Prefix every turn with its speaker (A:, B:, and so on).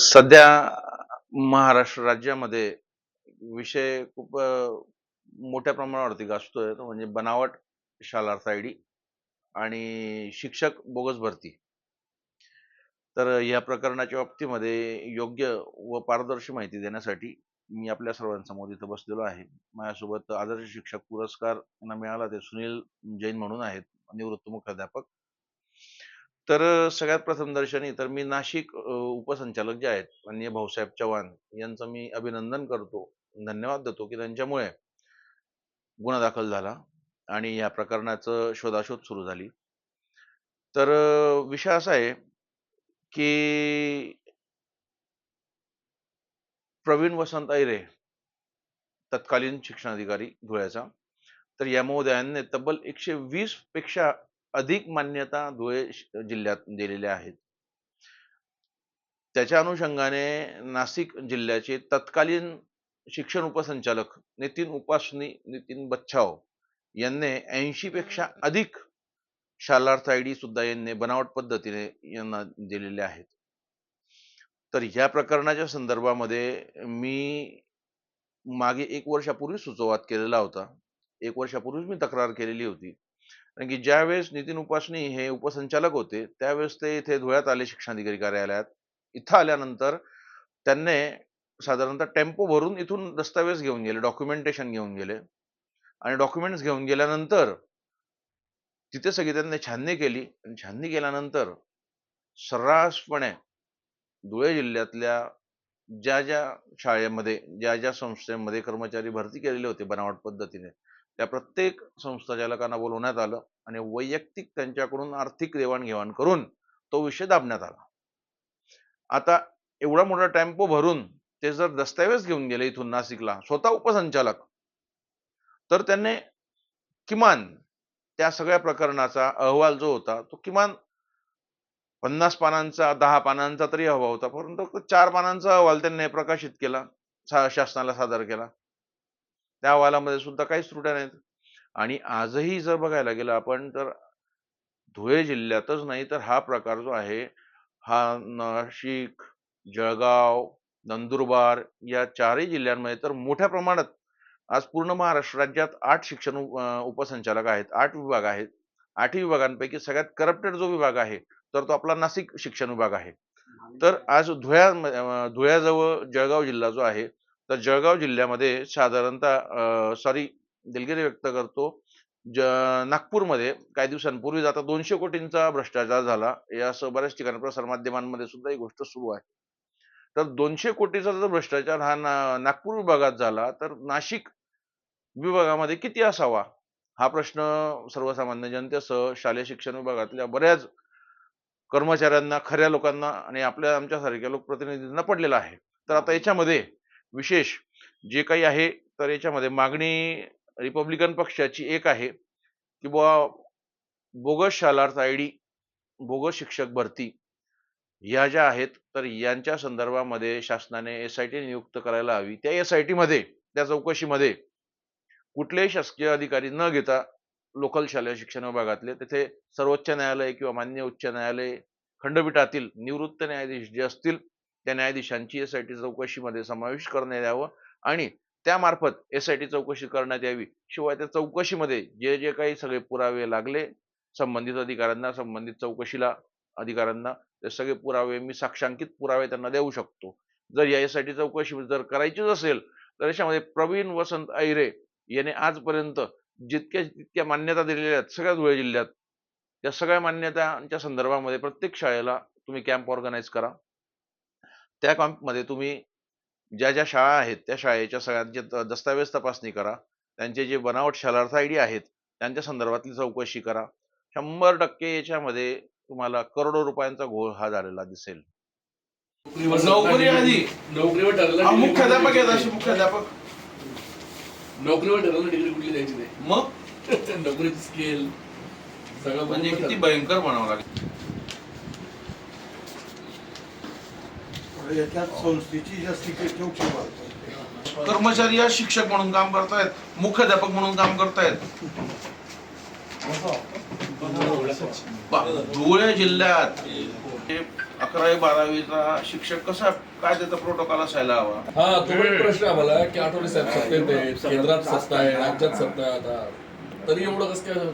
A: सध्या महाराष्ट्र राज्यामध्ये विषय खूप मोठ्या प्रमाणावरती गाजतोय. तो म्हणजे बनावट शालार्थ आय डी आणि शिक्षक बोगस भरती. तर या प्रकरणाच्या बाबतीमध्ये योग्य व पारदर्शी माहिती देण्यासाठी मी आपल्या सर्वांसमोर इथं बसलेलो आहे. माझ्यासोबत आदर्श शिक्षक पुरस्कार यांना मिळाला ते सुनील जैन म्हणून आहेत निवृत्त मुख्याध्यापक. तर सगळ्यात प्रथम दर्शनी तर मी नाशिक उपसंचालक जे आहेत माननीय भाऊसाहेब चव्हाण यांचं मी अभिनंदन करतो धन्यवाद देतो की त्यांच्यामुळे गुन्हा दाखल झाला आणि या प्रकरणाचं शोधाशोध सुरू झाली. तर विषय असा आहे की प्रवीण वसंत ऐरे तत्कालीन शिक्षणाधिकारी धुळ्याचा तर या महोदयांनी तब्बल एकशे वीसपेक्षा अधिक मान्यता धुळे जिल्ह्यात दिलेल्या आहेत. त्याच्या अनुषंगाने नाशिक जिल्ह्याचे तत्कालीन शिक्षण उपसंचालक नितीन उपासनी नितीन बच्छाव यांनी ऐंशी पेक्षा अधिक शालार्थ आय डी सुद्धा यांनी बनावट पद्धतीने यांना दिलेले आहेत. तर ह्या प्रकरणाच्या संदर्भामध्ये मी मागे एक वर्षापूर्वी सुचोवाद केलेला होता. एक वर्षापूर्वीच मी तक्रार केलेली होती. कारण की ज्यावेळेस नितीन उपासनी हे उपसंचालक होते त्यावेळेस ते इथे धुळ्यात आले शिक्षणाधिकारी कार्यालयात. इथं आल्यानंतर त्यांनी साधारणतः टेम्पो भरून इथून दस्तावेज घेऊन गेले डॉक्युमेंटेशन घेऊन गेले. आणि डॉक्युमेंट्स घेऊन गेल्यानंतर तिथे सगळी त्यांनी छाननी केली. आणि छाननी केल्यानंतर सर्रासपणे धुळे जिल्ह्यातल्या ज्या ज्या शाळेमध्ये ज्या ज्या संस्थेमध्ये कर्मचारी भरती केलेले होते बनावट पद्धतीने त्या प्रत्येक संस्थाचालकांना बोलवण्यात आलं आणि वैयक्तिक त्यांच्याकडून आर्थिक देवाणघेवाण करून तो विषय दाबण्यात आला. आता एवढा मोठा टेम्पो भरून ते जर दस्तऐवज घेऊन गेले इथून नाशिकला स्वतः उपसंचालक तर त्यांनी किमान त्या सगळ्या प्रकरणाचा अहवाल जो होता तो किमान पन्नास पानांचा दहा पानांचा तरी हवा होता परंतु चार पानांचा अहवाल त्यांनी प्रकाशित केला शासनाला सादर केला. त्या अहवालामध्ये सुद्धा काहीच त्रुट्या नाहीत. आणि आजही जर बघायला गेलं आपण तर धुळे जिल्ह्यातच नाही तर हा प्रकार जो आहे हा नाशिक जळगाव नंदुरबार या चारही जिल्ह्यांमध्ये तर मोठ्या प्रमाणात आज पूर्ण महाराष्ट्र राज्यात आठ शिक्षण उपसंचालक आहेत आठ विभाग आहेत. आठही विभागांपैकी सगळ्यात करप्टेड जो विभाग आहे तर तो आपला नाशिक शिक्षण विभाग आहे. तर आज धुळ्या धुळ्याजवळ जळगाव जिल्हा जो आहे तर जळगाव जिल्ह्यामध्ये साधारणतः सॉरी दिलगिरी व्यक्त करतो ज नागपूरमध्ये काही दिवसांपूर्वीच आता दोनशे कोटींचा भ्रष्टाचार झाला. या असं बऱ्याच ठिकाणी प्रसारमाध्यमांमध्ये सुद्धा ही गोष्ट सुरू आहे. तर दोनशे कोटीचा जर भ्रष्टाचार हा ना नागपूर विभागात झाला तर नाशिक विभागामध्ये किती असावा? हा प्रश्न सर्वसामान्य जनतेसह शालेय शिक्षण विभागातल्या बऱ्याच कर्मचाऱ्यांना खऱ्या लोकांना आणि आपल्या आमच्यासारख्या लोकप्रतिनिधींना पडलेला आहे. तर आता याच्यामध्ये विशेष जे काही आहे तर याच्यामध्ये मागणी रिपब्लिकन पक्षाची एक आहे की बुवा bogus Shalarth I D bogus शिक्षक भरती ह्या ज्या आहेत तर यांच्या संदर्भामध्ये शासनाने एस आय टी नियुक्त करायला हवी. त्या एस आय टीमध्ये त्या चौकशीमध्ये कुठलेही शासकीय अधिकारी न घेता लोकल शालेय शिक्षण विभागातले तिथे सर्वोच्च न्यायालय किंवा मान्य उच्च न्यायालय खंडपीठातील निवृत्त न्यायाधीश जे असतील त्या न्यायाधीशांची एस आय टी चौकशीमध्ये समावेश करण्यात यावं आणि त्यामार्फत एस आय टी चौकशी करण्यात यावी. शिवाय त्या चौकशीमध्ये जे जे काही सगळे पुरावे लागले संबंधित अधिकाऱ्यांना संबंधित चौकशीला अधिकाऱ्यांना ते सगळे पुरावे मी साक्षांकित पुरावे त्यांना देऊ शकतो. जर या एस आय टी चौकशी जर करायचीच असेल तर याच्यामध्ये प्रवीण वसंत ऐरे याने आजपर्यंत जितक्या जितक्या मान्यता दिलेल्या आहेत सगळ्या धुळे जिल्ह्यात त्या सगळ्या मान्यतांच्या संदर्भामध्ये प्रत्येक शाळेला तुम्ही कॅम्प ऑर्गनाईज करा. त्या कॅम्पमध्ये तुम्ही ज्या ज्या शाळा आहेत त्या शाळेच्या सगळ्यांचे दस्तावेज तपासणी करा. त्यांचे जे बनावट शालार्थ आय डी आहेत त्यांच्या संदर्भातली चौकशी करा. शंभर टक्के याच्यामध्ये तुम्हाला करोडो रुपयांचा घोळ हा झालेला दिसेल.
B: नोकरी आधी
C: नोकरीवर ठरलं degree
B: मुख्याध्यापक आहेत? मुख्याध्यापक
C: नोकरीवर ठरवलं डिग्री कुठली द्यायची नाही.
B: मग?
C: त्या नोकरीची स्केल सगळं
B: म्हणजे किती. भयंकर म्हणावं लागेल.
D: याच्यात संस्थेची जास्ती
B: कर्मचारी या शिक्षक म्हणून काम करतायत मुख्याध्यापक म्हणून काम करतायत. धुळे जिल्ह्यात हे
A: अकरावी बारावीचा शिक्षक कसा काय त्याचा प्रोटोकॉल असायला हवा?
C: हा तो प्रश्न आहे आम्हाला की आठवले साहेब सत्तेत केंद्रात सत्ता आहे राज्यात सत्ता आहे आता. तरी एवढं कसं काय खुलं